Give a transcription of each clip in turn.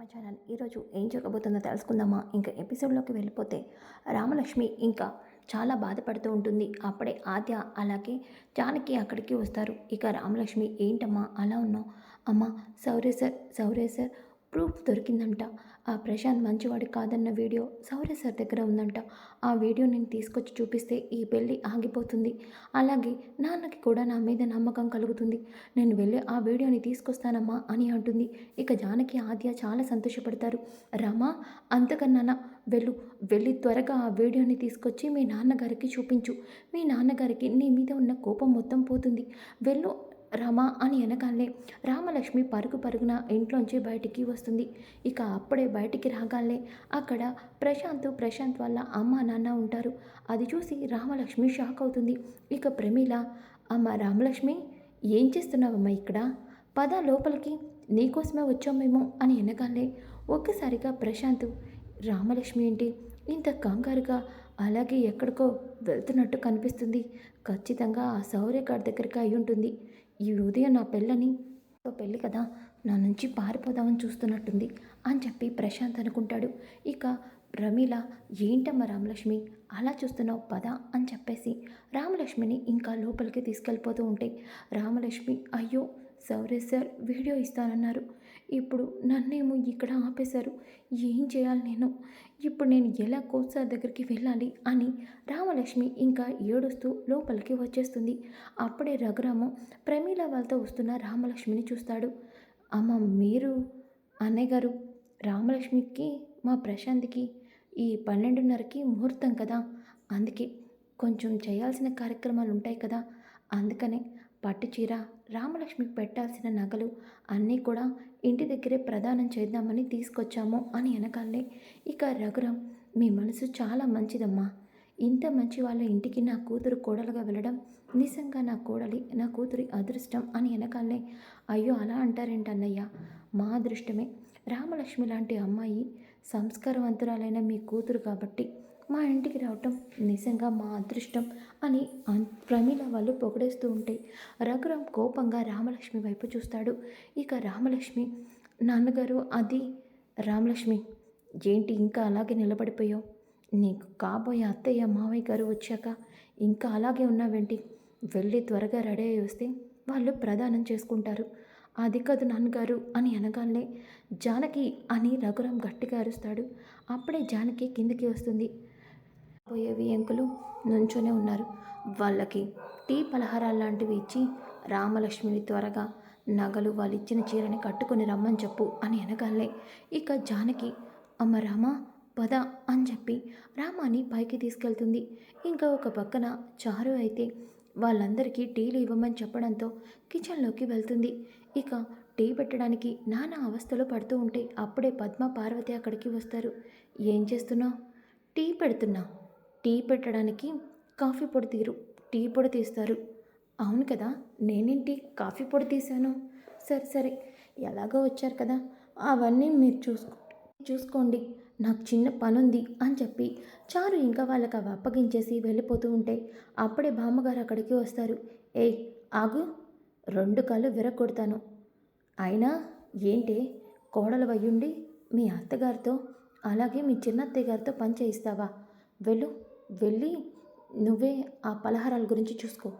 My channel ఈరోజు ఏం జరగబోతుందో తెలుసుకుందామా? ఇంకా ఎపిసోడ్లోకి వెళ్ళిపోతే రామలక్ష్మి ఇంకా చాలా బాధపడుతూ ఉంటుంది. అప్పుడే ఆద్య అలాగే జానకి అక్కడికి వస్తారు. ఇక రామలక్ష్మి ఏంటమ్మా అలా ఉన్నావు? అమ్మ సౌరే సార్ సౌరే సార్ ప్రూఫ్ దొరికిందంట. ఆ ప్రశాంత్ మంచివాడి కాదన్న వీడియో సౌర్య సార్ దగ్గర ఉందంట. ఆ వీడియో నేను తీసుకొచ్చి చూపిస్తే ఈ పెళ్ళి ఆగిపోతుంది. అలాగే నాన్నకి కూడా నా మీద నమ్మకం కలుగుతుంది. నేను వెళ్ళి ఆ వీడియోని తీసుకొస్తానమ్మా అని అంటుంది. ఇక జానకి ఆద్య చాలా సంతోషపడతారు. రమా అంతకన్నా వెళ్ళు. వెళ్ళి త్వరగా ఆ వీడియోని తీసుకొచ్చి మీ నాన్నగారికి చూపించు. మీ నాన్నగారికి నీ మీద ఉన్న కోపం మొత్తం పోతుంది. వెళ్ళు రమ అని అనగానే రామలక్ష్మి పరుగు పరుగున ఇంట్లోంచి బయటికి వస్తుంది. ఇక అప్పుడే బయటికి రాగానే అక్కడ ప్రశాంత్ ప్రశాంత్ వాళ్ళ అమ్మ నాన్న ఉంటారు. అది చూసి రామలక్ష్మి షాక్ అవుతుంది. ఇక ప్రమీల అమ్మ రామలక్ష్మి ఏం చేస్తున్నావమ్మా ఇక్కడ? పద లోపలికి నీకోసమే వచ్చాం మేము అని అనగానే ఒక్కసారిగా ప్రశాంత్ రామలక్ష్మి ఏంటి? ఇంత కంగారుగా అలాగే ఎక్కడికో వెళ్తున్నట్టు కనిపిస్తుంది. ఖచ్చితంగా ఆ శౌర్య గారి దగ్గరికి అయి ఉంటుంది. ఈ ఉదయం నా పెళ్ళని తో పెళ్ళి కదా నా నుంచి పారిపోదామని చూస్తున్నట్టుంది అని చెప్పి ప్రశాంత్ అనుకుంటాడు. ఇక ప్రమీల ఏంటమ్మా రామలక్ష్మి అలా చూస్తున్నావు పద అని చెప్పేసి రామలక్ష్మిని ఇంకా లోపలికి తీసుకెళ్ళిపోతూ ఉంటే రామలక్ష్మి అయ్యో సౌరేష్ సార్ వీడియో ఇస్తానన్నారు. ఇప్పుడు నన్నేమో ఇక్కడ ఆపేశారు. ఏం చేయాలి నేను? ఇప్పుడు నేను ఎలా కోచ్ సార్ దగ్గరికి వెళ్ళాలి అని రామలక్ష్మి ఇంకా ఏడుస్తూ లోపలికి వచ్చేస్తుంది. అప్పుడే రఘురాము ప్రమీల వాళ్ళతో వస్తున్న రామలక్ష్మిని చూస్తాడు. అమ్మ మీరు? అన్నయ్య గారు రామలక్ష్మికి మా ప్రశాంత్కి ఈ పన్నెండున్నరకి ముహూర్తం కదా? అందుకే కొంచెం చేయాల్సిన కార్యక్రమాలు ఉంటాయి కదా? అందుకనే పట్టు చీర రామలక్ష్మికి పెట్టాల్సిన నగలు అన్నీ కూడా ఇంటి దగ్గరే ప్రదానం చేద్దామని తీసుకొచ్చాము అని వెనకాలే ఇక రఘురాం మీ మనసు చాలా మంచిదమ్మా. ఇంత మంచి వాళ్ళ ఇంటికి నా కూతురు కోడలుగా వెళ్ళడం నిజంగా నా కోడలి నా కూతురి అదృష్టం అని వెనకాలనే అయ్యో అలా అంటారేంటన్నయ్య? మా అదృష్టమే. రామలక్ష్మి లాంటి అమ్మాయి సంస్కారవంతురాలైన మీ కూతురు కాబట్టి మా ఇంటికి రావటం నిజంగా మా అదృష్టం అని ప్రమీల వాళ్ళు పొగడేస్తూ ఉంటే రఘురామ్ కోపంగా రామలక్ష్మి వైపు చూస్తాడు. ఇక రామలక్ష్మి నాన్నగారు అది రామలక్ష్మి ఏంటి ఇంకా అలాగే నిలబడిపోయావు నీకు కాబోయే అత్తయ్య మావయ్య గారు వచ్చాక ఇంకా అలాగే ఉన్నావేంటి? వెళ్ళి త్వరగా రెడీ అయ్యి వస్తే వాళ్ళు ప్రదానం చేసుకుంటారు. అది కాదు నాన్నగారు అని అనగానే జానకి అని రఘురాం గట్టిగా అరుస్తాడు. అప్పుడే జానకి కిందికి వస్తుంది. పోయేవి ఎంకులు నుంచొనే ఉన్నారు. వాళ్ళకి టీ పలహారాలు లాంటివి ఇచ్చి రామలక్ష్మిని త్వరగా నగలు వాళ్ళు ఇచ్చిన చీరని కట్టుకొని రమ్మని చెప్పు అని అనగాలే. ఇక జానకి అమ్మ రామ పద అని చెప్పి రామాని పైకి తీసుకెళ్తుంది. ఇంకా ఒక పక్కన చారు అయితే వాళ్ళందరికీ టీలు ఇవ్వమని చెప్పడంతో కిచెన్లోకి వెళ్తుంది. ఇక టీ పెట్టడానికి నానా అవస్థలు పడుతూ ఉంటే అప్పుడే పద్మ పార్వతి అక్కడికి వస్తారు. ఏం చేస్తున్నావు? టీ పెడుతున్నా? టీ పెట్టడానికి కాఫీ పొడి తీరు టీ పొడి తీస్తారు. అవును కదా నేనేంటి కాఫీ పొడి తీశాను? సరే సరే ఎలాగో వచ్చారు కదా అవన్నీ మీరు చూసుకో చూసుకోండి. నాకు చిన్న పనుంది అని చెప్పి చారు ఇంకా వాళ్ళకి అవి అప్పగించేసి వెళ్ళిపోతూ ఉంటే అప్పుడే బామ్మగారు అక్కడికి వస్తారు. ఏయ్ ఆగు రెండు కాళ్ళు విరగొడతాను అయినా ఏంటి కోడలు వయ్యుండి మీ అత్తగారితో అలాగే మీ చిన్నత్తయ్య గారితో పని చేయిస్తావా? వెళ్ళు. వెళ్ళి నువ్వే ఆ పలహారాల గురించి చూసుకో.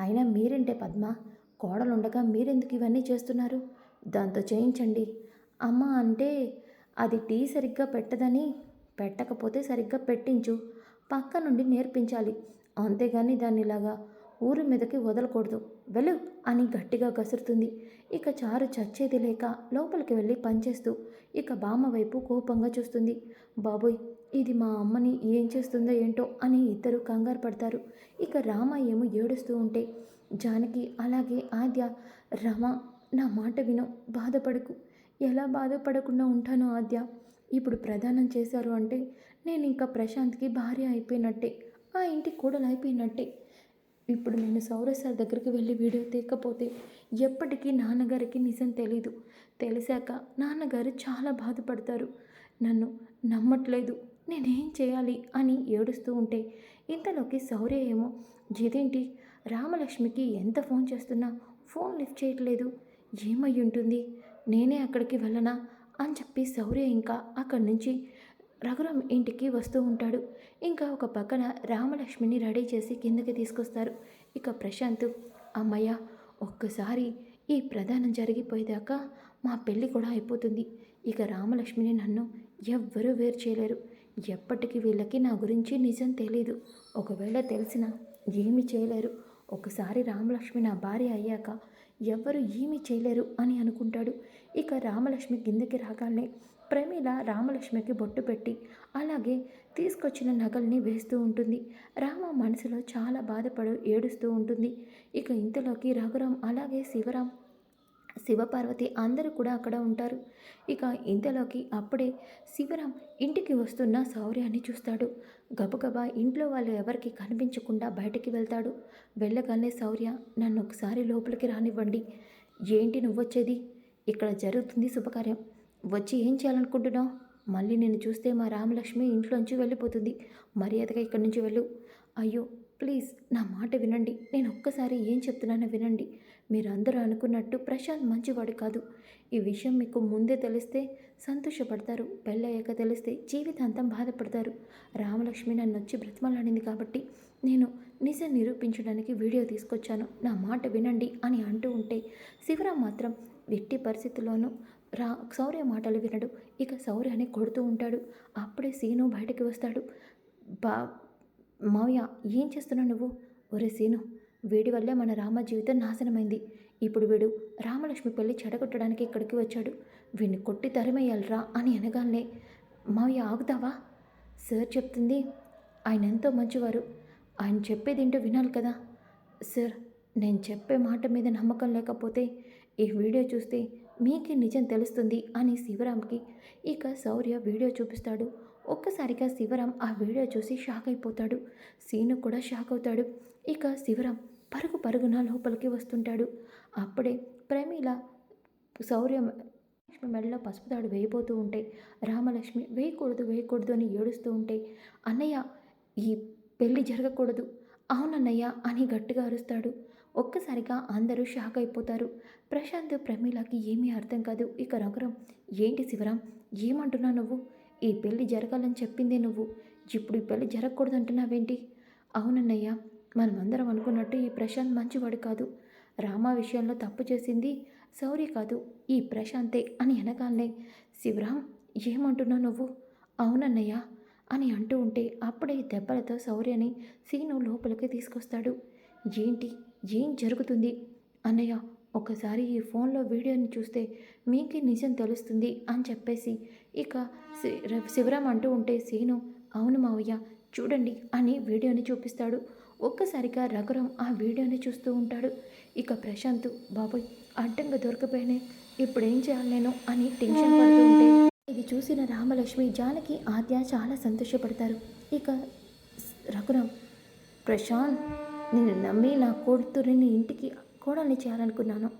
అయినా మీరేంటే పద్మ కోడలుండగా మీరెందుకు ఇవన్నీ చేస్తున్నారు? దాంతో చేయించండి. అమ్మ అంటే అది టీ సరిగ్గా పెట్టదని పెట్టకపోతే సరిగ్గా పెట్టించు. పక్క నుండి నేర్పించాలి. అంతేగాని దాన్ని ఇలాగా ఊరి మీదకి వదలకూడదు. వెళ్ళు అని గట్టిగా కసురుతుంది ఇక చారు చచ్చేది లేక లోపలికి వెళ్ళి పనిచేస్తూ ఇక బామ్మ వైపు కోపంగా చూస్తుంది. బాబోయ్ ఇది మా అమ్మని ఏం చేస్తుందో ఏంటో అని ఇద్దరు కంగారు పడతారు. ఇక రామ ఏమో ఏడుస్తూ ఉంటే జానకి అలాగే ఆద్య రమ నా మాట విను బాధపడకు. ఎలా బాధపడకుండా ఉంటానో ఆద్య? ఇప్పుడు ప్రదానం చేశారు అంటే నేను ఇంకా ప్రశాంత్కి భార్య అయిపోయినట్టే ఆ ఇంటి కూడలు అయిపోయినట్టే. ఇప్పుడు నేను సౌరసార్ దగ్గరికి వెళ్ళి వీడియో తీయకపోతే ఎప్పటికీ నాన్నగారికి నిజం తెలీదు. తెలిసాక నాన్నగారు చాలా బాధపడతారు. నన్ను నమ్మట్లేదు. నేనేం చేయాలి అని ఏడుస్తూ ఉంటే ఇంతలోకి శౌర్య ఏమో ఇదేంటి? రామలక్ష్మికి ఎంత ఫోన్ చేస్తున్నా ఫోన్ లిఫ్ట్ చేయట్లేదు. ఏమై ఉంటుంది? నేనే అక్కడికి వెళ్ళనా? అని చెప్పి శౌర్య ఇంకా అక్కడి నుంచి రఘురామ్ ఇంటికి వస్తూ ఉంటాడు. ఇంకా ఒక పక్కన రామలక్ష్మిని రెడీ చేసి కిందకి తీసుకొస్తారు. ఇక ప్రశాంత్ అమ్మయ్య ఒక్కసారి ఈ ప్రధానం జరిగిపోయేదాకా మా పెళ్ళి కూడా అయిపోతుంది. ఇక రామలక్ష్మిని నన్ను ఎవ్వరూ వేరు చేయలేరు. ఎప్పటికీ వీళ్ళకి నా గురించి నిజం తెలీదు. ఒకవేళ తెలిసినా ఏమి చేయలేరు. ఒకసారి రామలక్ష్మి నా భార్య అయ్యాక ఎవ్వరు ఏమీ చేయలేరు అని అనుకుంటాడు. ఇక రామలక్ష్మి కిందకి రాగానే ప్రమీల రామలక్ష్మికి బొట్టు పెట్టి అలాగే తీసుకొచ్చిన నగల్ని వేస్తూ ఉంటుంది. రామ మనసులో చాలా బాధపడు ఏడుస్తూ ఉంటుంది. ఇక ఇంతలోకి రఘురాం అలాగే శివరాం శివపార్వతి అందరూ కూడా అక్కడ ఉంటారు. ఇక ఇంతలోకి అప్పుడే శివరాం ఇంటికి వస్తున్న శౌర్యాన్ని చూస్తాడు. గబగబా ఇంట్లో వాళ్ళు ఎవరికి కనిపించకుండా బయటికి వెళ్తాడు. వెళ్ళగానే శౌర్య నన్ను ఒకసారి లోపలికి రానివ్వండి. ఏంటి నువ్వొచ్చేది ఇక్కడ జరుగుతుంది శుభకార్యం. వచ్చి ఏం చేయాలనుకుంటున్నావు? మళ్ళీ నేను చూస్తే మా రామలక్ష్మి ఇంట్లోంచి వెళ్ళిపోతుంది. మర్యాదగా ఇక్కడి నుంచి వెళ్ళు. అయ్యో ప్లీజ్ నా మాట వినండి. నేను ఒక్కసారి ఏం చెప్తున్నానో వినండి. మీరందరూ అనుకున్నట్టు ప్రశాంత్ మంచివాడు కాదు. ఈ విషయం మీకు ముందే తెలిస్తే సంతోషపడతారు. పెళ్ళయ్యాక తెలిస్తే జీవితాంతం బాధపడతారు. రామలక్ష్మి నన్ను వచ్చి బ్రతిమలాడింది కాబట్టి నేను నిజం నిరూపించడానికి వీడియో తీసుకొచ్చాను. నా మాట వినండి అని అంటూ ఉంటే శివరాం మాత్రం ఎట్టి పరిస్థితుల్లోనూ రా శౌర్య మాటలు వినడు. ఇక శౌర్యాన్ని కొడుతూ ఉంటాడు. అప్పుడే సీను బయటకు వస్తాడు. బా మావయ్య ఏం చేస్తున్నావు నువ్వు? ఒరే సీను వీడి వల్లే మన రామ జీవితం నాశనమైంది. ఇప్పుడు వీడు రామలక్ష్మి పెళ్ళి చెడగొట్టడానికి ఇక్కడికి వచ్చాడు? వీడిని కొట్టి తరిమేయాలరా అని అనగానే మావయ్య ఆగుతావా? సార్ చెప్తుంది ఆయన ఎంతో మంచివారు. ఆయన చెప్పేది ఏంటో వినాలి కదా. సార్ నేను చెప్పే మాట మీద నమ్మకం లేకపోతే ఈ వీడియో చూస్తే మీకే నిజం తెలుస్తుంది అని శివరామ్కి ఇక శౌర్య వీడియో చూపిస్తాడు. ఒక్కసారిగా శివరాం ఆ వీడియో చూసి షాక్ అయిపోతాడు. సీను కూడా షాక్ అవుతాడు. ఇక శివరాం పరుగు పరుగున లోపలికి వస్తుంటాడు. అప్పుడే ప్రమీల శౌర్యం లక్ష్మి మెడలో పసుపు తాడు వేయబోతూ ఉంటే రామలక్ష్మి వేయకూడదు వేయకూడదు అని ఏడుస్తూ ఉంటే అన్నయ్య ఈ పెళ్ళి జరగకూడదు. అవునన్నయ్య అని గట్టిగా అరుస్తాడు. ఒక్కసారిగా అందరూ షాక్ అయిపోతారు. ప్రశాంత్ ప్రమీలకి ఏమీ అర్థం కాదు. ఇక రఘురం ఏంటి శివరాం? ఏమంటున్నావు నువ్వు? ఈ పెళ్ళి జరగాలని చెప్పిందే నువ్వు. ఇప్పుడు ఈ పెళ్ళి జరగకూడదు అంటున్నావేంటి అవునన్నయ్య మనమందరం అనుకున్నట్టు ఈ ప్రశాంత్ మంచివాడు కాదు. రామా విషయంలో తప్పు చేసింది సౌరి కాదు. ఈ ప్రశాంతే అని అనగానే శివరాం ఏమంటున్నావు నువ్వు? అవునన్నయ్య అని అంటూ ఉంటే అప్పుడే దెబ్బలతో శౌర్యని సీను లోపలికి తీసుకొస్తాడు. ఏంటి? ఏం జరుగుతుంది? అన్నయ్య ఒకసారి ఈ ఫోన్లో వీడియోని చూస్తే మీకే నిజం తెలుస్తుంది అని చెప్పేసి ఇక ర- శివరాం అంటూ ఉంటే సీను అవును మావయ్య చూడండి అని వీడియోని చూపిస్తాడు. ఒక్కసారిగా రఘురం ఆ వీడియోని చూస్తూ ఉంటాడు. ఇక ప్రశాంత్ బాబోయ్ అడ్డంగా దొరకపోయినాయి ఇప్పుడు ఏం చేయాలి నేను? అని టెన్షన్ పడుతూ ఉంటే ఇది చూసిన రామలక్ష్మి జానకి ఆద్య చాలా సంతోషపడతారు. ఇక రఘురాం ప్రశాంత్ నిన్ను నమ్మి నా కూతురిని ఇంటికి కోడల్ని చేయాలనుకున్నాను.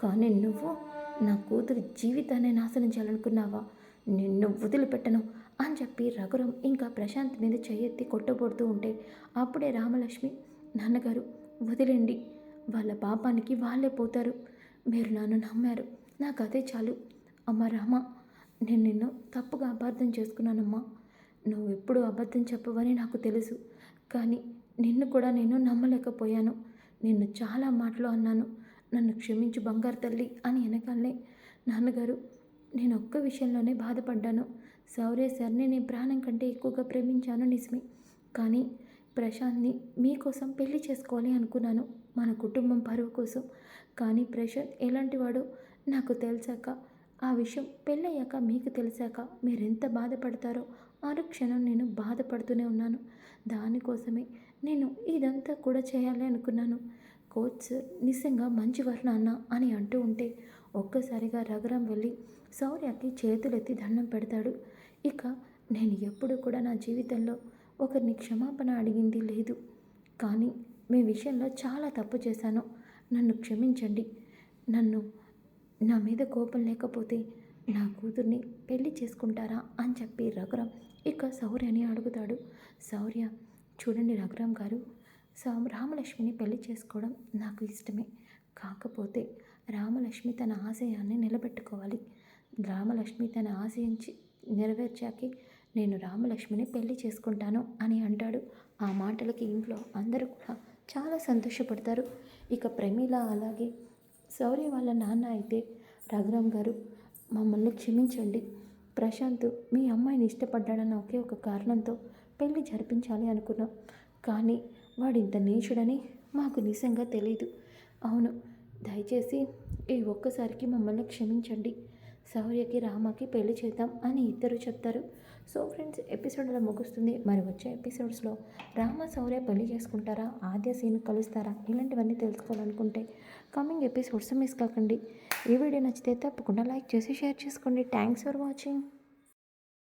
కానీ నువ్వు నా కూతురి జీవితాన్ని నాశనం చేయాలనుకున్నావా? నిన్ను వదిలిపెట్టను అని చెప్పి రఘురం ఇంకా ప్రశాంత్ మీద చెయ్యెత్తి కొట్టబడుతూ ఉంటే అప్పుడే రామలక్ష్మి నాన్నగారు వదిలేండి. వాళ్ళ పాపానికి వాళ్ళే పోతారు. మీరు నన్ను నమ్మారు. నాకు అదే చాలు. అమ్మ రామ నేను నిన్ను తప్పుగా అపార్థం చేసుకున్నానమ్మా. నువ్వు ఎప్పుడు అబద్ధం చెప్పవని నాకు తెలుసు. కానీ నిన్ను కూడా నేను నమ్మలేకపోయాను. నిన్ను చాలా మాటలు అన్నాను. నన్ను క్షమించు బంగారు తల్లి అని వెనకాలనే నాన్నగారు. నేను ఒక్క విషయంలోనే బాధపడ్డాను. సౌరే సార్ని నేను ప్రాణం కంటే ఎక్కువగా ప్రేమించాను నిజమే. కానీ ప్రశాంత్ని మీకోసం పెళ్ళి చేసుకోవాలి అనుకున్నాను. మన కుటుంబం పరువు కోసం. కానీ ప్రశాంత్ ఎలాంటి వాడో నాకు తెలిసాక ఆ విషయం పెళ్ళయ్యాక మీకు తెలిసాక మీరెంత బాధపడతారో అనుక్షణం నేను బాధపడుతూనే ఉన్నాను. దానికోసమే నేను ఇదంతా కూడా చేయాలి అనుకున్నాను. కోచ్ నిజంగా మంచివారు నాన్న అని అంటూ ఉంటే ఒక్కసారిగా రఘురాం వెళ్ళి శౌర్యకి చేతులెత్తి దండం పెడతాడు. ఇక నేను ఎప్పుడు కూడా నా జీవితంలో ఒకరిని క్షమాపణ అడిగింది లేదు. కానీ మీ విషయంలో చాలా తప్పు చేశాను. నన్ను క్షమించండి. నన్ను నా మీద కోపం లేకపోతే నా కూతుర్ని పెళ్ళి చేసుకుంటారా అని చెప్పి రఘురాం ఇక శౌర్యని అడుగుతాడు. శౌర్య చూడండి రఘురామ్ గారు. సా రామలక్ష్మిని పెళ్ళి చేసుకోవడం నాకు ఇష్టమే. కాకపోతే రామలక్ష్మి తన ఆశయాన్ని నిలబెట్టుకోవాలి. రామలక్ష్మి తన ఆశయించి నెరవేర్చాకే నేను రామలక్ష్మిని పెళ్ళి చేసుకుంటాను అని అంటాడు. ఆ మాటలకి ఇంట్లో అందరూ కూడా చాలా సంతోషపడతారు. ఇక ప్రమీల అలాగే శౌర్య వాళ్ళ నాన్న అయితే రఘురామ్ గారు మమ్మల్ని క్షమించండి. ప్రశాంత్ మీ అమ్మాయిని ఇష్టపడ్డాడన్న ఒకే ఒక కారణంతో పెళ్ళి జరిపించాలి అనుకున్నాం. కానీ వాడు ఇంత నీచుడని మాకు నిజంగా తెలియదు అవును దయచేసి ఈ ఒక్కసారికి మమ్మల్ని క్షమించండి. శౌర్యకి రామకి పెళ్ళి చేద్దాం అని ఇద్దరు చెప్తారు. సో ఫ్రెండ్స్ ఎపిసోడ్ అలా ముగుస్తుంది. మరి వచ్చే ఎపిసోడ్స్లో రామ శౌర్య పెళ్ళి చేసుకుంటారా? ఆద్య సీన్ కలుస్తారా? ఇలాంటివన్నీ తెలుసుకోవాలనుకుంటే కమింగ్ ఎపిసోడ్స్ మిస్ కాకండి. ఈ వీడియో నచ్చితే తప్పకుండా లైక్ చేసి షేర్ చేసుకోండి. Thanks for watching.